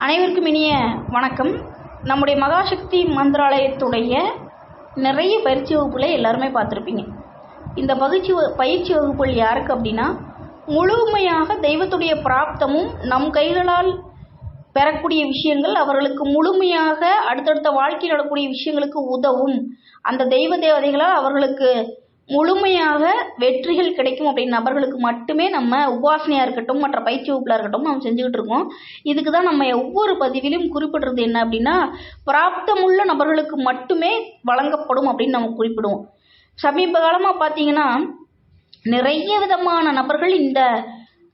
அனைவருக்கும் இனிய வணக்கம். நம்முடைய மகாசக்தி மந்திராலயத்துடைய நிறைய பயிற்சி வகுப்புகளை எல்லாருமே பார்த்துருப்பீங்க. இந்த பயிற்சி பயிற்சி வகுப்புகள் யாருக்கு அப்படின்னா முழுமையாக தெய்வத்துடைய பிராப்தமும் நம் கைகளால் பெறக்கூடிய விஷயங்கள் அவர்களுக்கு முழுமையாக அடுத்தடுத்த வாழ்க்கையில் நடக்கூடிய விஷயங்களுக்கு உதவும் அந்த தெய்வ தேவதைகளால் அவர்களுக்கு முழுமையாக வெற்றிகள் கிடைக்கும் அப்படின்னு நபர்களுக்கு மட்டுமே நம்ம உபாசனையாக இருக்கட்டும் மற்ற பயிற்சி வகுப்பில் இருக்கட்டும் நம்ம செஞ்சுக்கிட்டு இருக்கோம். இதுக்கு தான் நம்ம ஒவ்வொரு பதிவிலும் குறிப்பிடுறது என்ன அப்படின்னா பிராப்தமுள்ள நபர்களுக்கு மட்டுமே வழங்கப்படும் அப்படின்னு நம்ம குறிப்பிடுவோம். சமீப காலமாக பார்த்தீங்கன்னா நிறைய விதமான நபர்கள் இந்த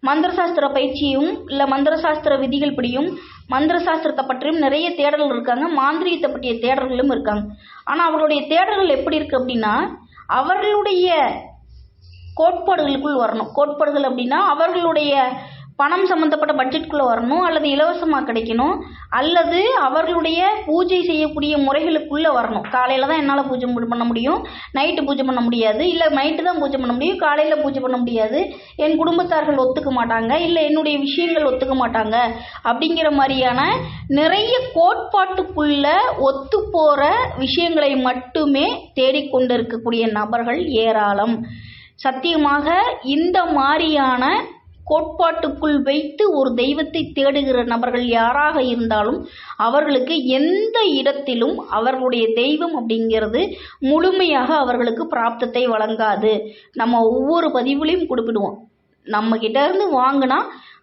மந்திர சாஸ்திர பயிற்சியும் இல்லை மந்திர சாஸ்திர விதிகள் படியும் மந்திர சாஸ்திரத்தை பற்றியும் நிறைய தேடல்கள் இருக்காங்க மாந்திரீகத்தை பற்றிய தேடல்களும் இருக்காங்க. ஆனால் அவர்களுடைய தேடல்கள் எப்படி இருக்குது அப்படின்னா அவர்களுடைய கோட்பாடுகளுக்குள் வரணும். கோட்பாடுகள் அப்படின்னா அவர்களுடைய பணம் சம்மந்தப்பட்ட பட்ஜெட்குள்ளே வரணும் அல்லது இலவசமாக கிடைக்கணும் அல்லது அவர்களுடைய பூஜை செய்யக்கூடிய முறைகளுக்குள்ளே வரணும். காலையில் தான் என்னால் பூஜை பண்ண முடியும். நைட்டு பூஜை பண்ண முடியாது. இல்லை நைட்டு தான் பூஜை பண்ண முடியும். காலையில் பூஜை பண்ண முடியாது. என் குடும்பத்தார்கள் ஒத்துக்க மாட்டாங்க. இல்லை என்னுடைய விஷயங்கள் ஒத்துக்க மாட்டாங்க. அப்படிங்கிற மாதிரியான நிறைய கோட்பாட்டுக்குள்ள ஒத்து போகிற விஷயங்களை மட்டுமே தேடிக்கொண்டு இருக்கக்கூடிய நபர்கள் ஏராளம். சத்தியமாக இந்த மாதிரியான கோட்பாட்டுக்குள் வைத்து ஒரு தெய்வத்தை தேடுகிற நபர்கள் யாராக இருந்தாலும் அவர்களுக்கு எந்த இடத்திலும் அவர்களுடைய தெய்வம் அப்படிங்கிறது முழுமையாக அவர்களுக்கு பிராப்தத்தை வழங்காது. நம்ம ஒவ்வொரு பதிவுலையும் குறிப்பிடுவோம். நம்ம கிட்ட இருந்து வாங்கினா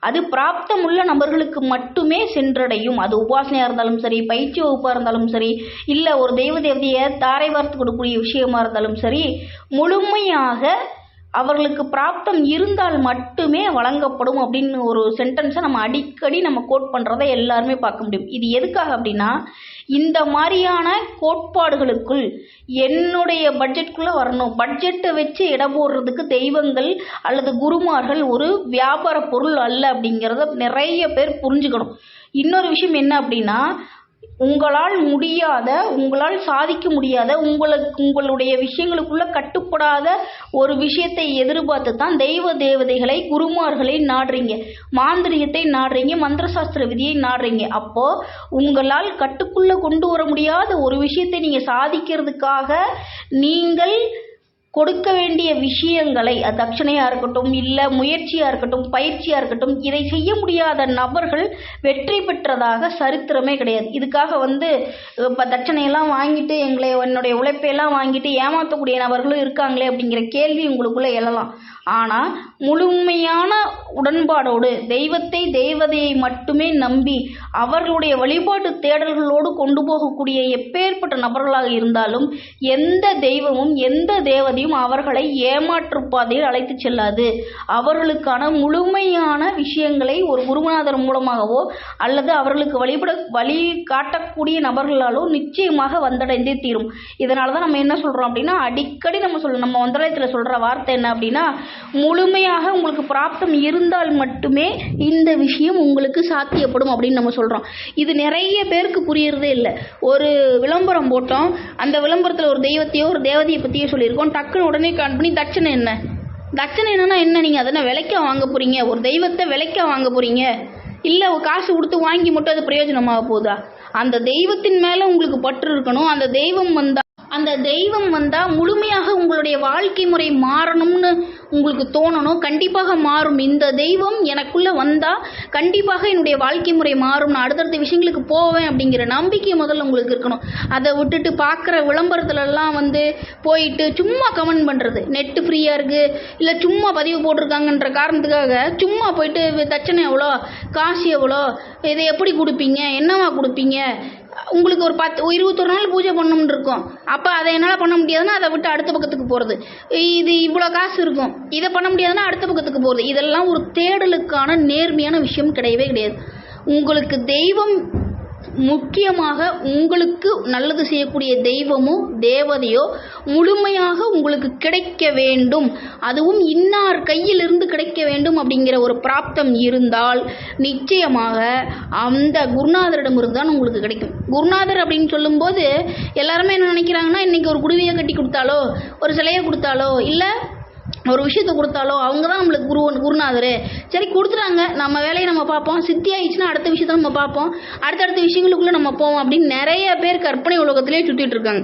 அது பிராப்தமுள்ள நபர்களுக்கு மட்டுமே சென்றடையும். அது உபாசனையாக இருந்தாலும் சரி பயிற்சி வகுப்பாக இருந்தாலும் சரி இல்லை ஒரு தெய்வ தேவதையை தாரை வார்த்து கொடுக்கக்கூடிய விஷயமா இருந்தாலும் சரி முழுமையாக அவர்களுக்கு பிராப்தம் இருந்தால் மட்டுமே வழங்கப்படும் அப்படின்னு ஒரு சென்டென்ஸை நம்ம அடிக்கடி நம்ம கோட் பண்ணுறதை எல்லாருமே பார்க்க முடியும். இது எதுக்காக அப்படின்னா இந்த மாதிரியான கோட்பாடுகளுக்குள் என்னுடைய பட்ஜெட்குள்ளே வரணும். பட்ஜெட்டை வச்சு இடம் போடுறதுக்கு தெய்வங்கள் அல்லது குருமார்கள் ஒரு வியாபார பொருள் அல்ல அப்படிங்கிறத நிறைய பேர் புரிஞ்சுக்கணும். இன்னொரு விஷயம் என்ன அப்படின்னா உங்களால் முடியாத உங்களால் சாதிக்க முடியாத உங்களுக்கு உங்களுடைய விஷயங்களுக்குள்ள கட்டுப்படாத ஒரு விஷயத்தை எதிர்பார்த்து தான் தெய்வ தேவதைகளை குருமார்களை நாடுறீங்க. மாந்திரிகத்தை நாடுறீங்க மந்திர சாஸ்திர விதியை நாடுறீங்க. அப்போ உங்களால் கட்டுக்குள்ள கொண்டு வர முடியாத ஒரு விஷயத்தை நீங்க சாதிக்கிறதுக்காக நீங்கள் கொடுக்க வேண்டிய விஷயங்களை தட்சணையாக இருக்கட்டும் இல்லை முயற்சியாக இருக்கட்டும் பயிற்சியாக இருக்கட்டும் இதை செய்ய முடியாத நபர்கள் வெற்றி பெற்றதாக சரித்திரமே கிடையாது. இதுக்காக வந்து இப்போ தட்சணையெல்லாம் வாங்கிட்டு எங்களை என்னுடைய உழைப்பையெல்லாம் வாங்கிட்டு ஏமாற்றக்கூடிய நபர்களும் இருக்காங்களே அப்படிங்கிற கேள்வி உங்களுக்குள்ளே எழலாம். ஆனால் முழுமையான உடன்பாடோடு தெய்வத்தை தெய்வதையை மட்டுமே நம்பி அவர்களுடைய வழிபாட்டு தேடல்களோடு கொண்டு போகக்கூடிய எப்பேற்பட்ட நபர்களாக இருந்தாலும் எந்த தெய்வமும் எந்த தேவதையும் அவர்களை ஏமாற்று பாதையில் அழைத்து செல்லாது. அவர்களுக்கான முழுமையான விஷயங்களை ஒரு குருநாதர் மூலமாகவோ அல்லது அவர்களுக்கு வழிபட வழி காட்டக்கூடிய நபர்களாலோ நிச்சயமாக வந்தடைந்தே தீரும். இதனால தான் நம்ம என்ன சொல்கிறோம் அப்படின்னா அடிக்கடி நம்ம சொல்ல நம்ம மந்திராலயத்தில் சொல்கிற வார்த்தை என்ன அப்படின்னா முழுமையாக உங்களுக்கு பிராப்தம் இருந்தால் மட்டுமே இந்த விஷயம் உங்களுக்கு சாத்தியப்படும் அப்படின்னு நம்ம சொல்கிறோம் இது நிறைய பேருக்கு புரியறதே இல்லை. ஒரு விளம்பரம் போட்டோம். அந்த விளம்பரத்தில் ஒரு தெய்வத்தையோ ஒரு தேவதையை பற்றியோ சொல்லியிருக்கோம். டக்குன்னு உடனே கான் பண்ணி தட்சணை என்ன? தட்சணை என்னன்னா என்ன? நீங்கள் அதனால் விலைக்க வாங்க போகிறீங்க ஒரு தெய்வத்தை விலைக்க வாங்க போகிறீங்க இல்லை காசு கொடுத்து வாங்கி மட்டும் அது பிரயோஜனமாக போகுதா? அந்த தெய்வத்தின் மேலே உங்களுக்கு பற்று இருக்கணும். அந்த தெய்வம் வந்தா அந்த தெய்வம் வந்தால் முழுமையாக உங்களுடைய வாழ்க்கை முறை மாறணும்னு உங்களுக்கு தோணணும். கண்டிப்பாக மாறும். இந்த தெய்வம் எனக்குள்ளே வந்தால் கண்டிப்பாக என்னுடைய வாழ்க்கை முறை மாறும். நான் அடுத்தடுத்த விஷயங்களுக்கு போவேன் அப்படிங்கிற நம்பிக்கை முதல்ல உங்களுக்கு இருக்கணும். அதை விட்டுட்டு பார்க்குற விளம்பரத்துலலாம் வந்து போயிட்டு சும்மா கமெண்ட் பண்ணுறது நெட்டு ஃப்ரீயாக இருக்குது இல்லை சும்மா பதிவு போட்டிருக்காங்கன்ற காரணத்துக்காக சும்மா போயிட்டு தட்சணை எவ்வளோ காசு எவ்வளோ இதை எப்படி கொடுப்பீங்க என்னவா கொடுப்பீங்க உங்களுக்கு ஒரு பத்து இருபத்தொரு நாள் பூஜை பண்ணணும்னு இருக்கும். அப்போ அதை என்னால் பண்ண முடியாதுன்னா அதை விட்டு அடுத்த பக்கத்துக்கு போகிறது இது இவ்வளோ காசு இருக்கும். இதை பண்ண முடியாதுன்னா அடுத்த பக்கத்துக்கு போகிறது இதெல்லாம் ஒரு தேடலுக்கான நேர்மையான விஷயம் கிடையவே கிடையாது. உங்களுக்கு தெய்வம் முக்கியமாக உங்களுக்கு நல்லது செய்யக்கூடிய தெய்வமோ தேவதையோ முழுமையாக உங்களுக்கு கிடைக்க வேண்டும். அதுவும் இன்னார் கையிலிருந்து கிடைக்க வேண்டும் அப்படிங்கிற ஒரு பிராப்தம் இருந்தால் நிச்சயமாக அந்த குருநாதரிடமிருந்து தான் உங்களுக்கு கிடைக்கும். குருநாதர் அப்படின்னு சொல்லும்போது எல்லாருமே என்ன நினைக்கிறாங்கன்னா இன்னைக்கு ஒரு குடுவையை கட்டி கொடுத்தாலோ ஒரு சிலையை கொடுத்தாலோ இல்லை ஒரு விஷயத்தை கொடுத்தாலோ அவங்க தான் நம்மளுக்கு குரு குருநாதர். சரி கொடுத்துட்டாங்க. நம்ம வேலையை நம்ம பார்ப்போம். சித்தி ஆயிடுச்சுன்னா அடுத்த விஷயத்த நம்ம பார்ப்போம். அடுத்தடுத்த விஷயங்களுக்குள்ளே நம்ம போவோம் அப்படின்னு நிறைய பேர் கற்பனை உலகத்திலே சுற்றிட்டு இருக்காங்க.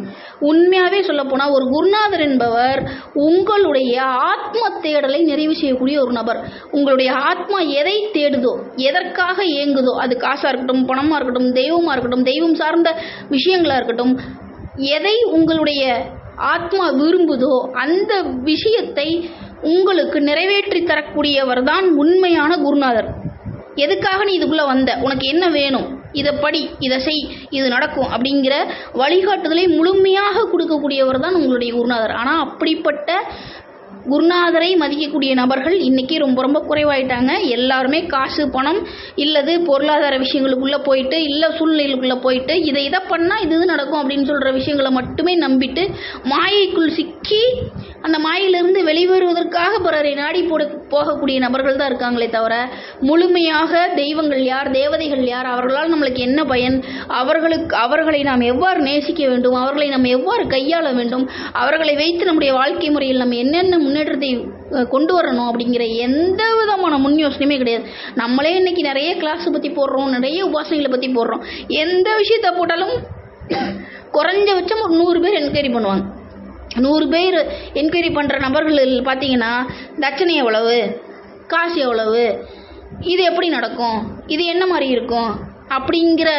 உண்மையாகவே சொல்லப்போனால் ஒரு குருநாதர் என்பவர் உங்களுடைய ஆத்ம தேடலை நிறைவு செய்யக்கூடிய ஒரு நபர். உங்களுடைய ஆத்மா எதை தேடுதோ எதற்காக ஏங்குதோ அது காசாக இருக்கட்டும் பணமாக இருக்கட்டும் தெய்வமாக இருக்கட்டும் தெய்வம் சார்ந்த விஷயங்களாக இருக்கட்டும் எதை உங்களுடைய ஆத்மா விரும்புதோ அந்த விஷயத்தை உங்களுக்கு நிறைவேற்றி தரக்கூடியவர் தான் உண்மையான குருநாதர். எதுக்காக நீ இதுக்குள்ளே வந்த? உனக்கு என்ன வேணும்? இதை படி இதை செய் இது நடக்கும் அப்படிங்கிற வழிகாட்டுதலை முழுமையாக கொடுக்கக்கூடியவர் தான் உங்களுடைய குருநாதர். ஆனால் அப்படிப்பட்ட குருநாதரை மதிக்கக்கூடிய நபர்கள் இன்றைக்கி ரொம்ப ரொம்ப குறைவாயிட்டாங்க. எல்லாருமே காசு பணம் இல்லது பொருளாதார விஷயங்களுக்குள்ளே போயிட்டு இல்லை சூழ்நிலைகளுக்குள்ளே போயிட்டு இதை இதை பண்ணால் இது இது நடக்கும் அப்படின்னு சொல்கிற விஷயங்களை மட்டுமே நம்பிட்டு மாயைக்குள் சிக்கி அந்த மாயிலிருந்து வெளிவருவதற்காக பிறரை நாடி போட போகக்கூடிய நபர்கள் தான் இருக்காங்களே தவிர முழுமையாக தெய்வங்கள் யார் தேவதைகள் யார் அவர்களால் நம்மளுக்கு என்ன பயன்? அவர்களுக்கு அவர்களை நாம் எவ்வாறு நேசிக்க வேண்டும்? அவர்களை நாம் எவ்வாறு கையாள வேண்டும்? அவர்களை வைத்து நம்முடைய வாழ்க்கை முறையில் நம்ம என்னென்ன முன்னேற்றத்தை கொண்டு வரணும் அப்படிங்கிற எந்த விதமான முன் யோசனையுமே கிடையாது. நம்மளே இன்னைக்கு நிறைய கிளாஸை பற்றி போடுறோம் நிறைய உபாசனைகளை பற்றி போடுறோம். எந்த விஷயத்தை போட்டாலும் குறைஞ்சபட்சம் ஒரு நூறு பேர் என்கொயரி பண்ணுவாங்க. நூறு பேர் என்கொயரி பண்ணுற நபர்கள் பார்த்தீங்கன்னா தட்சணை எவ்வளவு காசு எவ்வளவு இது எப்படி நடக்கும் இது என்ன மாதிரி இருக்கும் அப்படிங்கிற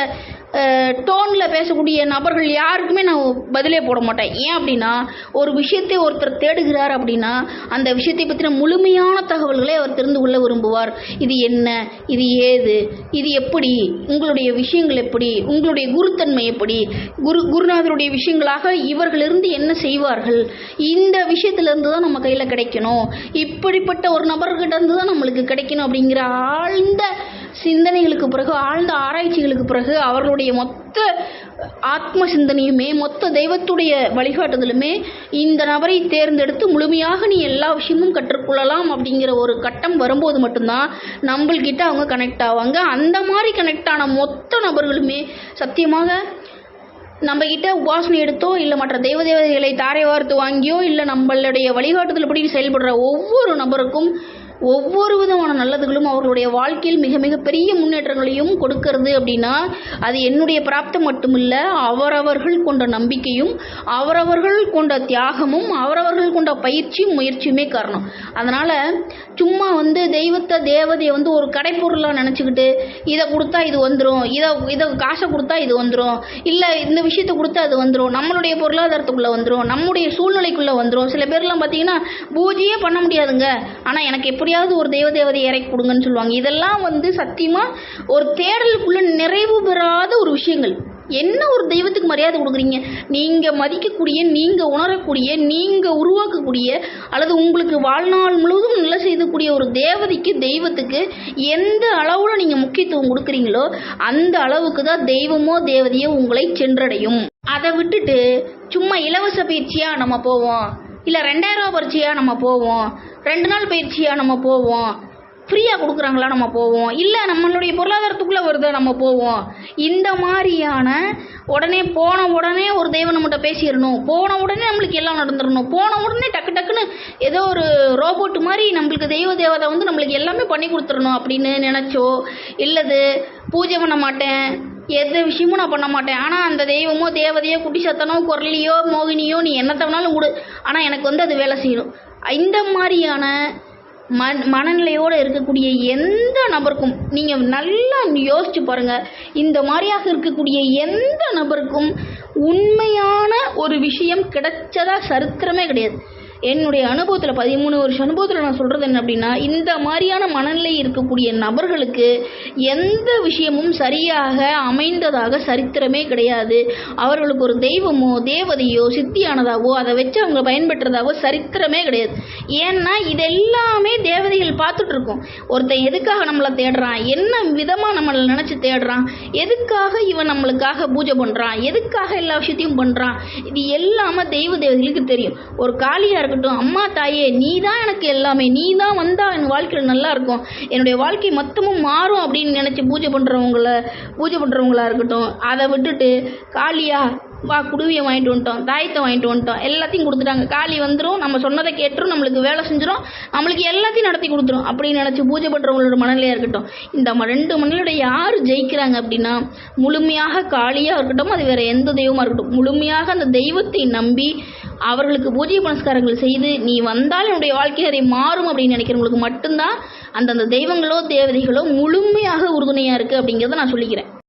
டோனில் பேசக்கூடிய நபர்கள் யாருக்குமே நான் பதிலே போட மாட்டேன். ஏன் அப்படின்னா ஒரு விஷயத்தை ஒருத்தர் தேடுகிறார் அப்படின்னா அந்த விஷயத்தை பற்றின முழுமையான தகவல்களை அவர் தெரிந்து கொள்ள விரும்புவார். இது என்ன? இது ஏது? இது எப்படி? உங்களுடைய விஷயங்கள் எப்படி? உங்களுடைய குருத்தன்மை எப்படி? குரு குருநாதருடைய விஷயங்களாக இவர்களிருந்து என்ன செய்வார்கள்? இந்த விஷயத்திலிருந்து தான் நம்ம கையில் கிடைக்கணும். இப்படிப்பட்ட ஒரு நபர்கிட்ட இருந்து தான் நம்மளுக்கு கிடைக்கணும் அப்படிங்கிற ஆழ்ந்த சிந்தனைகளுக்கு பிறகு ஆழ்ந்த ஆராய்ச்சிகளுக்கு பிறகு அவர்களுடைய மொத்த ஆத்ம சிந்தனையுமே மொத்த தெய்வத்துடைய வழிகாட்டுதலுமே இந்த நபரை தேர்ந்தெடுத்து முழுமையாக நீ எல்லா விஷயமும் கற்றுக்கொள்ளலாம் அப்படிங்கிற ஒரு கட்டம் வரும்போது மட்டும்தான் நம்மள்கிட்ட அவங்க கனெக்ட் ஆவாங்க. அந்த மாதிரி கனெக்ட் ஆன மொத்த நபர்களுமே சத்தியமாக நம்ம கிட்ட உபாசனை எடுத்தோ இல்லை மற்ற தெய்வ தேவதைகளை தாரை வார்த்து வாங்கியோ இல்லை நம்மளுடைய வழிகாட்டுதல் படி செயல்படுற ஒவ்வொரு நபருக்கும் ஒவ்வொரு விதமான நல்லதுகளும் அவர்களுடைய வாழ்க்கையில் மிக மிக பெரிய முன்னேற்றங்களையும் கொடுக்கறது அப்படின்னா அது என்னுடைய பிராப்தம் மட்டுமில்லை அவரவர்கள் கொண்ட நம்பிக்கையும் அவரவர்கள் கொண்ட தியாகமும் அவரவர்கள் கொண்ட பயிற்சியும் முயற்சியுமே காரணம். அதனால் சும்மா வந்து தெய்வத்தை தேவதையை வந்து ஒரு கடைப்பொருளாக நினச்சிக்கிட்டு இதை கொடுத்தா இது வந்துடும் இதை இதை காசை கொடுத்தா இது வந்துடும் இல்லை இந்த விஷயத்தை கொடுத்தா அது வந்துடும் நம்மளுடைய பொருளாதாரத்துக்குள்ளே வந்துடும் நம்முடைய சூழ்நிலைக்குள்ளே வந்துடும் சில பேர்லாம் பார்த்தீங்கன்னா பூஜையே பண்ண முடியாதுங்க. ஆனால் எனக்கு எப்படி எப்படியாவது ஒரு தெய்வ தேவதை இறக்கி கொடுங்கன்னு சொல்லுவாங்க. இதெல்லாம் வந்து சத்தியமாக ஒரு தேடலுக்குள்ள நிறைவு பெறாத ஒரு விஷயங்கள். என்ன ஒரு தெய்வத்துக்கு மரியாதை கொடுக்குறீங்க? நீங்கள் மதிக்கக்கூடிய நீங்கள் உணரக்கூடிய நீங்கள் உருவாக்கக்கூடிய அல்லது உங்களுக்கு வாழ்நாள் முழுவதும் நல்ல செய்யக்கூடிய ஒரு தேவதைக்கு தெய்வத்துக்கு எந்த அளவில் நீங்கள் முக்கியத்துவம் கொடுக்குறீங்களோ அந்த அளவுக்கு தான் தெய்வமோ தேவதையோ உங்களை சென்றடையும். அதை விட்டுட்டு சும்மா இலவச பயிற்சியாக நம்ம போவோம். இல்லை ரெண்டாயிரம் ரூபா பயிற்சியாக நம்ம போவோம். ரெண்டு நாள் பயிற்சியாக நம்ம போவோம். ஃப்ரீயாக கொடுக்குறாங்களா நம்ம போவோம். இல்லை நம்மளுடைய பொருளாதாரத்துக்குள்ளே வருதா நம்ம போவோம். இந்த மாதிரியான உடனே போன உடனே ஒரு தெய்வம் நம்மகிட்ட பேசிடணும். போன உடனே நம்மளுக்கு எல்லாம் நடந்துடணும். போன உடனே டக்கு டக்குன்னு ஏதோ ஒரு ரோபோட் மாதிரி நம்மளுக்கு தெய்வ தேவதை வந்து நம்மளுக்கு எல்லாமே பண்ணி கொடுத்துடணும் அப்படின்னு நினச்சோ இல்லது பூஜை பண்ண மாட்டேன் எந்த விஷயமும் நான் பண்ண மாட்டேன். ஆனால் அந்த தெய்வமோ தேவதையோ குட்டி சத்தனோ குரலியோ மோகினியோ நீ என்னத்த வேணாலும் கொடு ஆனால் எனக்கு வந்து அது வேலை செய்யணும் இந்த மாதிரியான மன் மனநிலையோடு இருக்கக்கூடிய எந்த நபருக்கும் நீங்கள் நல்லா யோசிச்சு பாருங்கள் இந்த மாதிரியாக இருக்கக்கூடிய எந்த நபருக்கும் உண்மையான ஒரு விஷயம் கிடைச்சதா சரித்திரமே கிடையாது. என்னுடைய அனுபவத்தில் பதிமூணு வருஷம் அனுபவத்தில் நான் சொல்கிறது என்ன அப்படின்னா இந்த மாதிரியான மனநிலை இருக்கக்கூடிய நபர்களுக்கு எந்த விஷயமும் சரியாக அமைந்ததாக சரித்திரமே கிடையாது. அவர்களுக்கு ஒரு தெய்வமோ தேவதையோ சித்தியானதாவோ அதை வச்சு அவங்க பயன்பெற்றதாவோ சரித்திரமே கிடையாது. ஏன்னா இது எல்லாமே தேவதைகள் பார்த்துட்டு இருக்கோம். ஒருத்தன் எதுக்காக நம்மளை தேடுறான்? என்ன விதமாக நம்மளை நினச்சி தேடுறான்? எதுக்காக இவன் நம்மளுக்காக பூஜை பண்ணுறான் எதுக்காக எல்லா விஷயத்தையும் பண்ணுறான் இது எல்லாமே தெய்வ தேவதைகளுக்கு தெரியும். ஒரு காளியாக இருக்கட்டும் இருக்கட்டும். அம்மா தாயே நீ தான் எனக்கு எல்லாமே. நீ தான் வந்தால் என் வாழ்க்கையில் நல்லா இருக்கும். என்னுடைய வாழ்க்கை மொத்தமும் மாறும் அப்படின்னு நினச்சி பூஜை பண்ணுறவங்கள பூஜை பண்ணுறவங்களா இருக்கட்டும். அதை விட்டுட்டு காளியா வா குடுவியை வாங்கிட்டு வந்துட்டோம். தாயத்தை வாங்கிட்டு வந்துட்டோம். எல்லாத்தையும் கொடுத்துட்டாங்க. காளி வந்துடும் நம்ம சொன்னதை கேட்டுரும். நம்மளுக்கு வேலை செஞ்சிடும் நம்மளுக்கு எல்லாத்தையும் நடத்தி கொடுத்துரும். அப்படின்னு நினச்சி பூஜை பண்ணுறவங்களோட மனநிலையாக இருக்கட்டும். இந்த ரெண்டு மனநிலையோட யார் ஜெயிக்கிறாங்க அப்படின்னா முழுமையாக காளியாக இருக்கட்டும். அது வேறு எந்த தெய்வமாக இருக்கட்டும். முழுமையாக அந்த தெய்வத்தை நம்பி அவர்களுக்கு பூஜை புனஸ்காரங்கள் செய்து நீ வந்தால் என்னுடைய வாழ்க்கை அதை மாறும் அப்படின்னு நினைக்கிறவங்களுக்கு மட்டும்தான் அந்தந்த தெய்வங்களோ தேவதைகளோ முழுமையாக உறுதுணையாக இருக்குது அப்படிங்கிறத நான் சொல்லிக்கிறேன்.